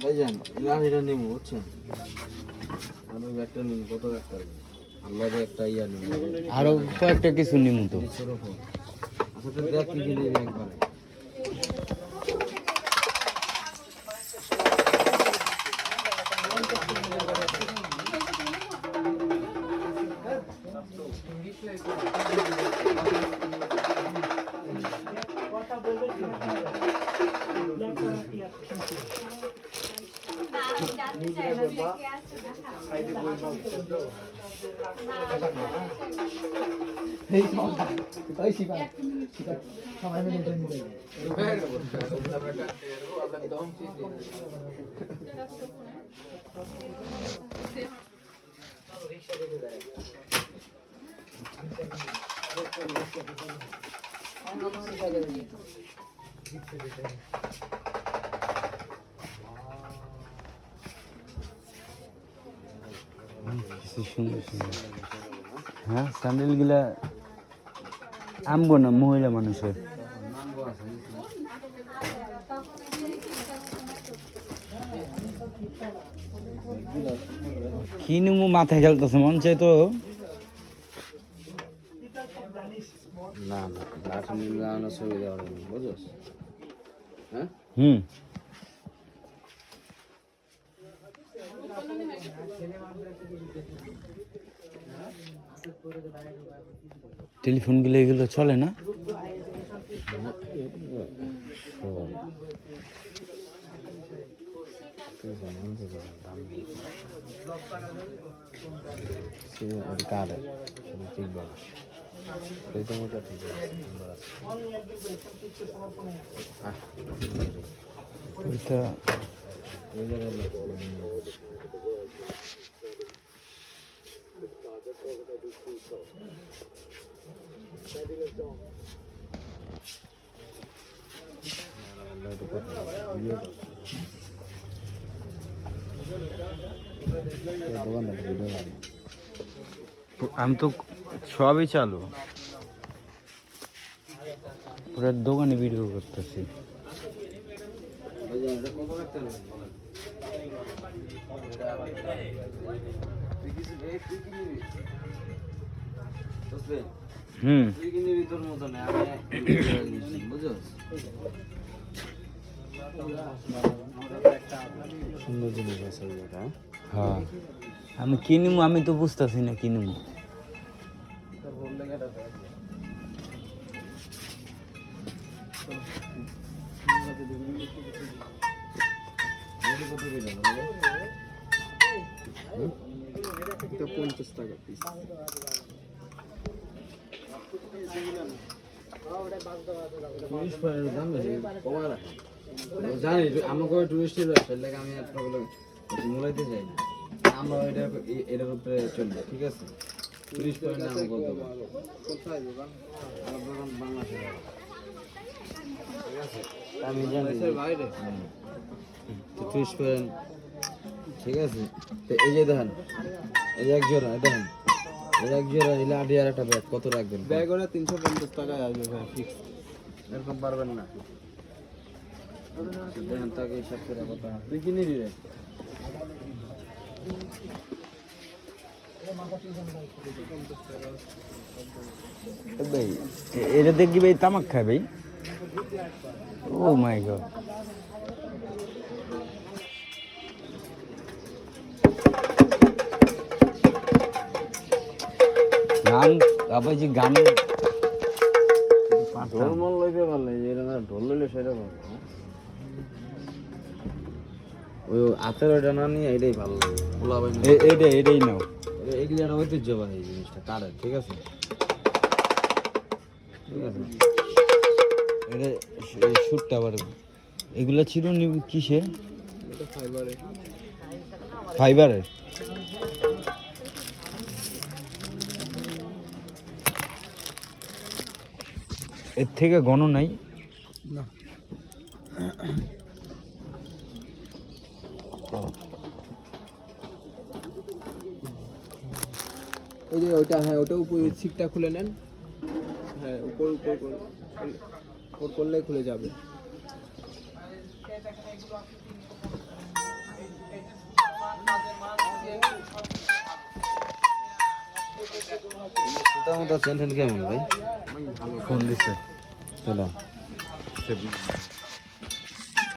ভাইজান লাঠিটা নেব বুঝছেন? আর ওই একটা নিন কত একটা আল্লাহ একটা ইয়া নিন আরও কয়েকটা কিছু নিমু তো। আচ্ছা তো দেখ কি নিবি একবারে। করবা? সাইডে বই এই সবাই শিবা সবাই মিলে জয়েন করে। রিক্সা দিতে কিছু সুন্দর সুন্দর হ্যাঁ স্যান্ডেলগুলা আমগো না মহিলা মানুষের? কি নিমু মাথায় খেলতেছে মন চাই তো? না না লাঠি নিলে আনার সুবিধা হবে না বুঝছ? হ্যাঁ? হুম। টেলিফোনগুলো এগুলো চলে না? ওইটা আমি তো সবই চালু। পুরো দোকানে ভিডিও করতেছি। হুম। সুন্দর জিনিস আছে এটা হ্যাঁ। আমি কিনবো আমি তো বুঝতেছি না কিনবো পঞ্চাশ টাকা পিস টুরিস্ট জানি আমাকে টুরিস্টের ব্যবসা লাগে আমি মূলাইতে যাই না আমরা এটা এটার উপরে চলবে ঠিক আছে? টুরিস্ট পয়েন্ট আমাকে দেবো কোথায় দোকান আমার দোকান বাংলাদেশে ঠিক আছে আমি জানি বাইরে টুরিস্ট পয়েন্ট ঠিক আছে। তো এই যে দেখেন। এই এক জোড়া এই দেখেন। এই এক জোড়া নিলে আটি আর একটা ব্যাগ কত রাখবেন ব্যাগ ওরা তিনশো পঞ্চাশ টাকায় আসবে ভাই ফিক্স এরকম পারবেন না। দেখেন তাকে হিসাব করে কথা। তুই কি নিবি? রে ভাই এ- এটা দেখবি ভাই তামাক খায় ভাই। ও মাই গড গান আবার যে গান ঢোল মল লইতে পারলে যেটা না ঢোল লইলে সেটা ভালো ওই হাতের ওইটা না নিয়ে এটাই ভালো লাগে। পোলা ভাই এ- এটা এটাই নাও। এইগুলি একটা ঐতিহ্যবাহী এই জিনিসটা কারের ঠিক আছে? ঠিক আছে? এটা শুটটা আবার এগুলা ছিল কিসের? এটা ফাইবারে ফাইবারের এর থেকে গণ নাই। না। ওই যে ওটা হ্যাঁ ওটা উপরে ছিপটা খুলে নেন। হ্যাঁ উপর উপর উপর করলে খুলে যাবে। মোটামুটি চেন টেন কেমন ভাই? ফোন দিছে? চলো।